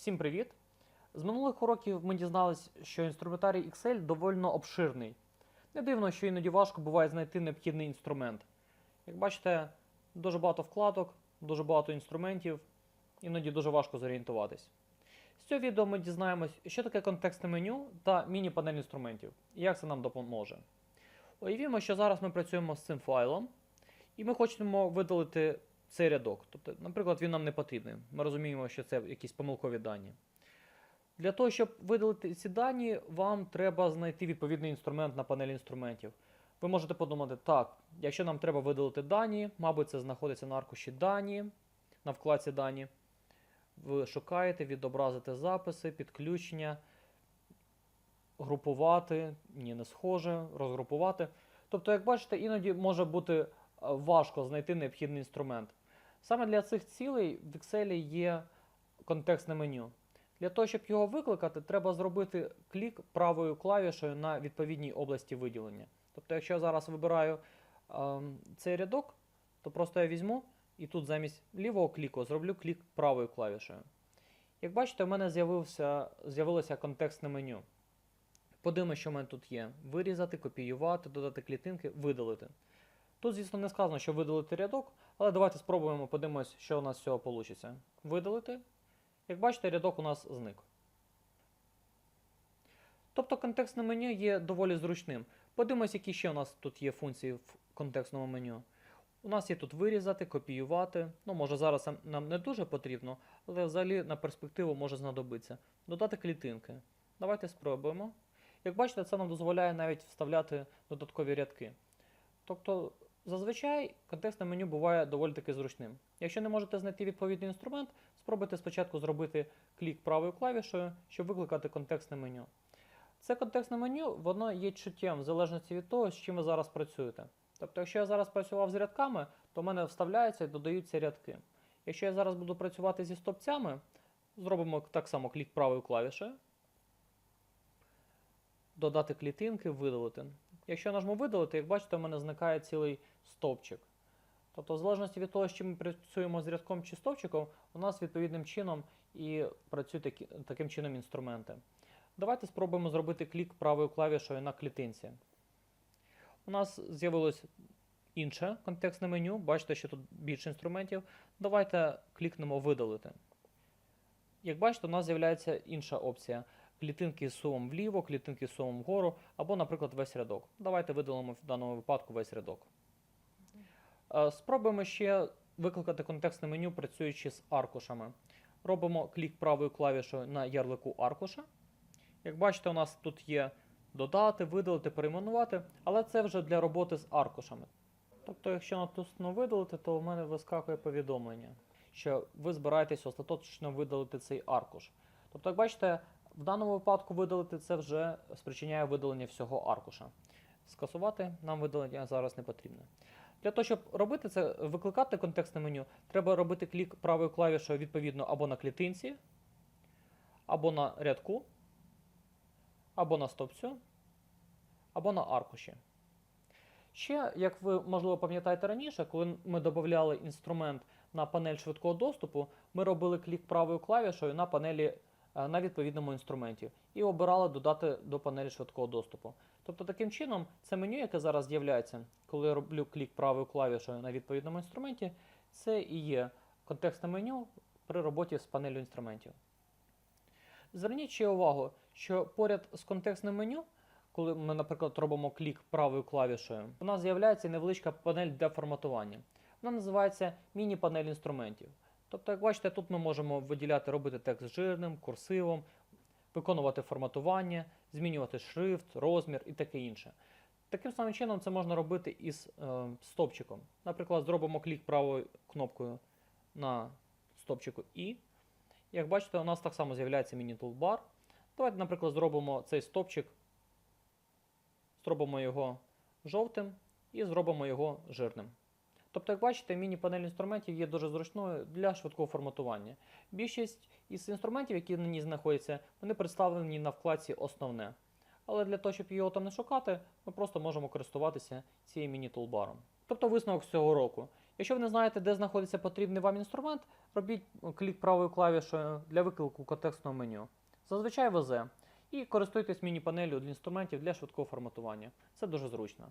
Всім привіт! З минулих уроків ми дізнались, що інструментарій Excel доволі обширний. Не дивно, що іноді важко буває знайти необхідний інструмент. Як бачите, дуже багато вкладок, дуже багато інструментів, іноді дуже важко зорієнтуватись. З цього відео ми дізнаємось, що таке контекстне меню та міні-панель інструментів і як це нам допоможе. Уявімо, що зараз ми працюємо з цим файлом, і ми хочемо видалити цей рядок. Тобто, наприклад, він нам не потрібний. Ми розуміємо, що це якісь помилкові дані. Для того, щоб видалити ці дані, вам треба знайти відповідний інструмент на панелі інструментів. Ви можете подумати, так, якщо нам треба видалити дані, мабуть, це знаходиться на аркуші дані, на вкладці дані. Ви шукаєте, відобразити записи, підключення, групувати, ні, не схоже, розгрупувати. Тобто, як бачите, іноді може бути е, важко знайти необхідний інструмент. Саме для цих цілей в Excel є контекстне меню. Для того, щоб його викликати, треба зробити клік правою клавішою на відповідній області виділення. Тобто, якщо я зараз вибираю ем, цей рядок, то просто я візьму і тут замість лівого кліку зроблю клік правою клавішою. Як бачите, в мене з'явилося контекстне меню. Подивимося, що в мене тут є. Вирізати, копіювати, додати клітинки, видалити. Тут, звісно, не сказано, що видалити рядок, але давайте спробуємо подивимось, що у нас з цього вийде. Видалити. Як бачите, рядок у нас зник. Тобто контекстне меню є доволі зручним. Подивимось, які ще у нас тут є функції в контекстному меню. У нас є тут вирізати, копіювати. Ну, може, зараз нам- не дуже потрібно, але взагалі на перспективу може знадобитися. Додати клітинки. Давайте спробуємо. Як бачите, це нам дозволяє навіть вставляти додаткові рядки. Тобто, зазвичай контекстне меню буває доволі таки зручним. Якщо не можете знайти відповідний інструмент, спробуйте спочатку зробити клік правою клавішою, щоб викликати контекстне меню. Це контекстне меню, воно є чуттєвим в залежності від того, з чим ви зараз працюєте. Тобто, якщо я зараз працював з рядками, то в мене вставляються і додаються рядки. Якщо я зараз буду працювати зі стопцями, зробимо так само клік правою клавішею. Додати клітинки, видалити. Якщо я нажму видалити, як бачите, у мене зникає цілий стовпчик. Тобто, в залежності від того, з чим ми працюємо з рядком чи стовпчиком, у нас відповідним чином і працюють таким чином інструменти. Давайте спробуємо зробити клік правою клавішою на клітинці. У нас з'явилось інше контекстне меню. Бачите, що тут більше інструментів. Давайте клікнемо видалити. Як бачите, у нас з'являється інша опція. Клітинки з сумом вліво, клітинки з сумом вгору, або, наприклад, весь рядок. Давайте видалимо в даному випадку весь рядок. Е, Спробуємо ще викликати контекстне меню, працюючи з аркушами. Робимо клік правою клавішою на ярлику аркуша. Як бачите, у нас тут є додати, видалити, перейменувати, але це вже для роботи з аркушами. Тобто, якщо натисну видалити, то в мене вискакує повідомлення, що ви збираєтесь остаточно видалити цей аркуш. Тобто, як бачите, в даному випадку видалити це вже спричиняє видалення всього аркуша. Скасувати нам видалення зараз не потрібно. Для того, щоб робити це, викликати контекстне меню, треба робити клік правою клавішою відповідно або на клітинці, або на рядку, або на стовпцю, або на аркуші. Ще, як ви можливо пам'ятаєте раніше, коли ми додавали інструмент на панель швидкого доступу, ми робили клік правою клавішою на панелі на відповідному інструменті і обирали додати до панелі швидкого доступу. Тобто таким чином це меню, яке зараз з'являється, коли я роблю клік правою клавішою на відповідному інструменті, це і є контекстне меню при роботі з панелью інструментів. Зверніть ще увагу, що поряд з контекстним меню, коли ми, наприклад, робимо клік правою клавішою, у нас з'являється невеличка панель для форматування. Вона називається міні-панель інструментів. Тобто, як бачите, тут ми можемо виділяти, робити текст жирним, курсивом, виконувати форматування, змінювати шрифт, розмір і таке інше. Таким самим чином це можна робити із е, стопчиком. Наприклад, зробимо клік правою кнопкою на стопчику І. Як бачите, у нас так само з'являється міні-тулбар. Давайте, наприклад, зробимо цей стопчик, зробимо його жовтим і зробимо його жирним. Тобто, як бачите, міні-панель інструментів є дуже зручною для швидкого форматування. Більшість із інструментів, які на ній знаходяться, вони представлені на вкладці Основне. але для того, щоб його там не шукати, ми просто можемо користуватися цією міні-тулбаром. Тобто висновок з цього року. Якщо ви не знаєте, де знаходиться потрібний вам інструмент, робіть клік правою клавішою для виклику контекстного меню. Зазвичай ВЗ. І користуйтесь міні-панелью для інструментів для швидкого форматування. Це дуже зручно.